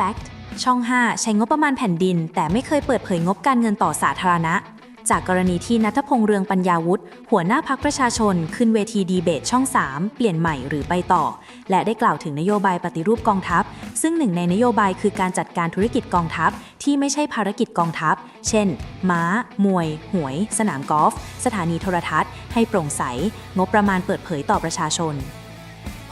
Fact ช่อง 5 ใช้งบประมาณแผ่นดิน แต่ไม่เคยเปิดเผยงบการเงินต่อสาธารณะ จากกรณีที่นัทพงษ์เรืองปัญญาวุฒิหัวหน้าพักประชาชน ขึ้นเวทีดีเบตช่อง 3 เปลี่ยนใหม่หรือไปต่อ และได้กล่าวถึงนโยบายปฏิรูปกองทัพ ซึ่งหนึ่งในนโยบายคือการจัดการธุรกิจกองทัพ ที่ไม่ใช่ภารกิจกองทัพ เช่น ม้า มวย หวย สนามกอล์ฟ สถานีโทรทัศน์ ให้โปร่งใส งบประมาณเปิดเผยต่อประชาชน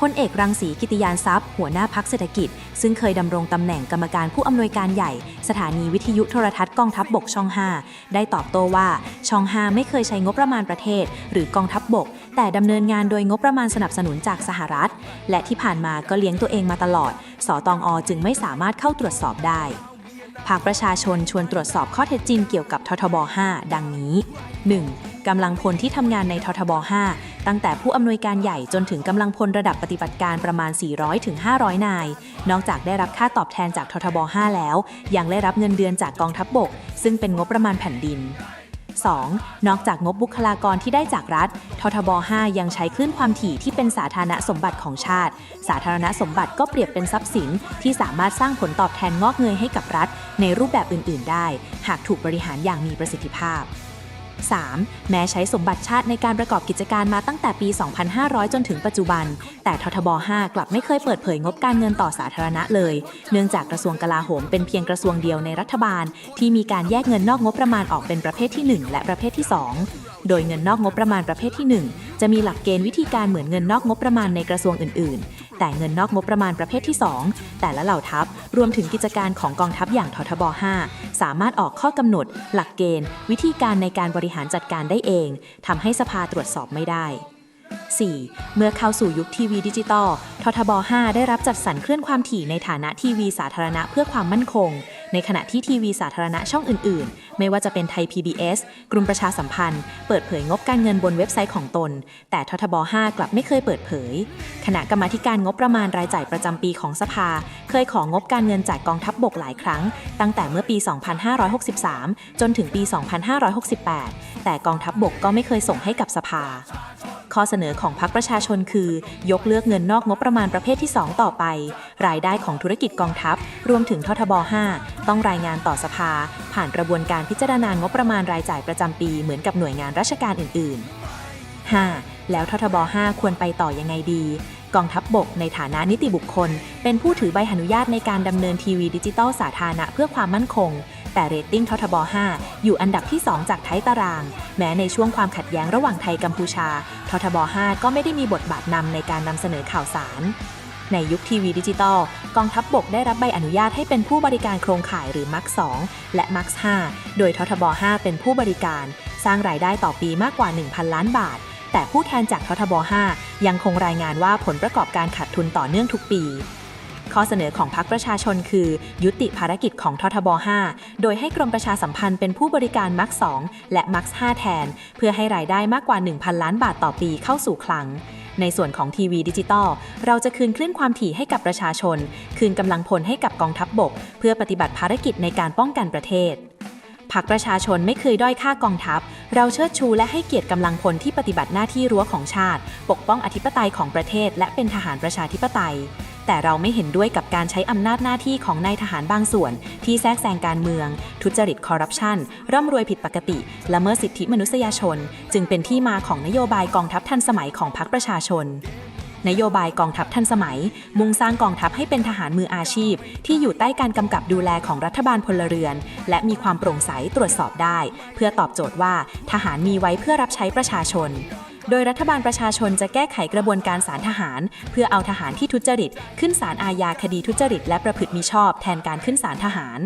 พลเอกรังสีกิติยานทรัพย์ หัวหน้าพักเศรษฐกิจ ซึ่งเคยดำรงตำแหน่งกรรมการผู้อำนวยการใหญ่ สถานีวิทยุโทรทัศน์กองทัพบบกช่อง 5 ได้ตอบโต้ว่าช่อง 5 ไม่เคยใช้งบประมาณประเทศ หรือกองทัพบบก แต่ดำเนินงานโดยงบประมาณสนับสนุนจากสหรัฐ และที่ผ่านมาก็เลี้ยงตัวเองมาตลอด สตองอจึงไม่สามารถเข้าตรวจสอบได้ภาคประชาชนชวนตรวจสอบข้อเท็จจริงเกี่ยวกับททบ 5 ดังนี้ 1. กำลังพลที่ทำงานในททบ 5 ตั้งแต่ผู้อำนวยการใหญ่จนถึงกำลังพลระดับปฏิบัติการประมาณ 400-500นาย นอกจากได้รับค่าตอบแทนจากททบ 5 แล้ว ยังได้รับเงินเดือนจากกองทัพบบก ซึ่งเป็นงบประมาณแผ่นดิน 2. นอกจากงบบุคลากรที่ได้จากรัฐ ททบ 5 ยังใช้คลื่นความถี่ที่เป็นสาธารณสมบัติของชาติ สาธารณสมบัติก็เปรียบเป็นทรัพย์สินที่สามารถสร้างผลตอบแทนงอกเงยให้กับรัฐ ในรูปแบบอื่น ๆ ได้ หากถูกบริหารอย่างมีประสิทธิภาพ 3. แม้ใช้สมบัติชาติในการประกอบกิจการมาตั้งแต่ปี 2500 จนถึงปัจจุบัน แต่ททบ 5 กลับไม่เคยเปิดเผยงบการเงินต่อสาธารณะเลย เนื่องจากกระทรวงกลาโหมเป็นเพียงกระทรวงเดียวในรัฐบาล ที่มีการแยกเงินนอกงบประมาณออกเป็นประเภทที่ 1 และประเภทที่ 2โดยเงินนอกงบประมาณประเภทที่ 1 จะมีหลักเกณฑ์วิธีการเหมือนเงินนอกงบประมาณในกระทรวงอื่นๆ แต่เงินนอกงบประมาณประเภทที่ 2 แต่ละเหล่าทัพ รวมถึงกิจการของกองทัพอย่างททบ 5 สามารถออกข้อกำหนด หลักเกณฑ์ วิธีการในการบริหารจัดการได้เองทำให้สภาตรวจสอบไม่ได้ 4. เมื่อเข้าสู่ยุคทีวีดิจิตอลททบ 5 ได้รับจัดสรรคลื่นความถี่ในฐานะทีวีสาธารณะเพื่อความมั่นคง ในขณะที่ทีวีสาธารณะช่องอื่น ๆ ไม่ว่าจะเป็นไทย PBS กรุมประชาสัมพันธ์ เปิดเผยงบการเงินบนเว็บไซต์ของตน แต่ททบ 5 กลับไม่เคยเปิดเผย คณะกรรมาธิการงบประมาณรายจ่ายประจำปีของสภา เคยของงบการเงินจากกองทัพบบกหลายครั้ง ตั้งแต่เมื่อปี 2563 จนถึงปี 2568 แต่กองทัพบบกก็ไม่เคยส่งให้กับสภาข้อเสนอของพรรคประชาชนคือ ยกเลิกเงินนอกงบประมาณประเภทที่ 2 ต่อไป รายได้ของธุรกิจกองทัพ รวมถึงททบ 5 ต้องรายงานต่อสภา ผ่านกระบวนการพิจารณางบประมาณรายจ่ายประจำปีเหมือนกับหน่วยงานราชการอื่น ๆ 5. แล้วททบ 5 ควรไปต่อยังไงดี กองทัพบบกในฐานะนิติบุคคล เป็นผู้ถือใบอนุญาตในการดำเนินทีวีดิจิตอลสาธารณะเพื่อความมั่นคง แต่เรตติ้งททบ 5 อยู่อันดับที่ 2 จากท้ายตาราง แม้ในช่วงความขัดแย้งระหว่างไทยกัมพูชาททบ 5 ก็ไม่ได้มีบทบาทนำในการนำเสนอข่าวสาร ในยุคทีวีดิจิตอลกองทัพบบกได้รับใบอนุญาตให้เป็นผู้บริการโครงข่ายหรือมัก2และมัก5โดยททบ 5 เป็นผู้บริการ สร้างรายได้ต่อปีมากกว่า 1,000 ล้านบาท แต่ผู้แทนจากททบ 5 ยังคงรายงานว่าผลประกอบการขาดทุนต่อเนื่องทุกปีข้อเสนอของพรรคประชาชนคือ ยุติภารกิจของททบ 5 โดยให้กรมประชาสัมพันธ์เป็นผู้บริการมัก2และมัก5แทน เพื่อให้รายได้มากกว่า 1,000 ล้านบาทต่อปีเข้าสู่คลัง ในส่วนของทีวีดิจิตอลเราจะคืนคลื่นความถี่ให้กับประชาชน คืนกำลังพลให้กับกองทัพบบก เพื่อปฏิบัติภารกิจในการป้องกันประเทศผักประชาชนไม่เคยด้อยค่ากองทัพ เราเชิดชูและให้เกียรติกำลังพลที่ปฏิบัติหน้าที่รั้วของชาติ ปกป้องอธิปไตยของประเทศ และเป็นทหารประชาธิปไตย แต่เราไม่เห็นด้วยกับการใช้อำนาจหน้าที่ของนายทหารบางส่วน ที่แทรกแซงการเมือง ทุจริตคอร์รัปชันร่ำรวยผิดปกติ ละเมิดสิทธิมนุษยชน จึงเป็นที่มาของนโยบายกองทัพทันสมัยของพรรคประชาชนนโยบายกองทัพทันสมัย มุ่งสร้างกองทัพให้เป็นทหารมืออาชีพ ที่อยู่ใต้การกำกับดูแลของรัฐบาลพลเรือน และมีความโปร่งใสตรวจสอบได้ เพื่อตอบโจทย์ว่าทหารมีไว้เพื่อรับใช้ประชาชน โดยรัฐบาลประชาชนจะแก้ไขกระบวนการศาลทหาร เพื่อเอาทหารที่ทุจริต ขึ้นศาลอาญาคดีทุจริต และประพฤติมิชอบแทนการขึ้นศาลทหาร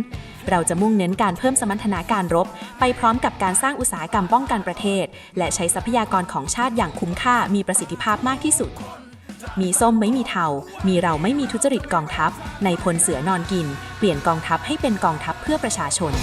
เราจะมุ่งเน้นการเพิ่มสมรรถนาการรบ ไปพร้อมกับการสร้างอุตสาหกรรมป้องกันประเทศ และใช้ทรัพยากรของชาติอย่างคุ้มค่ามีประสิทธิภาพมากที่สุดมีส้มไม่มีเทา มีเราไม่มีทุจริตกองทัพ ในพลเสือนอนกิน เปลี่ยนกองทัพให้เป็นกองทัพเพื่อประชาชน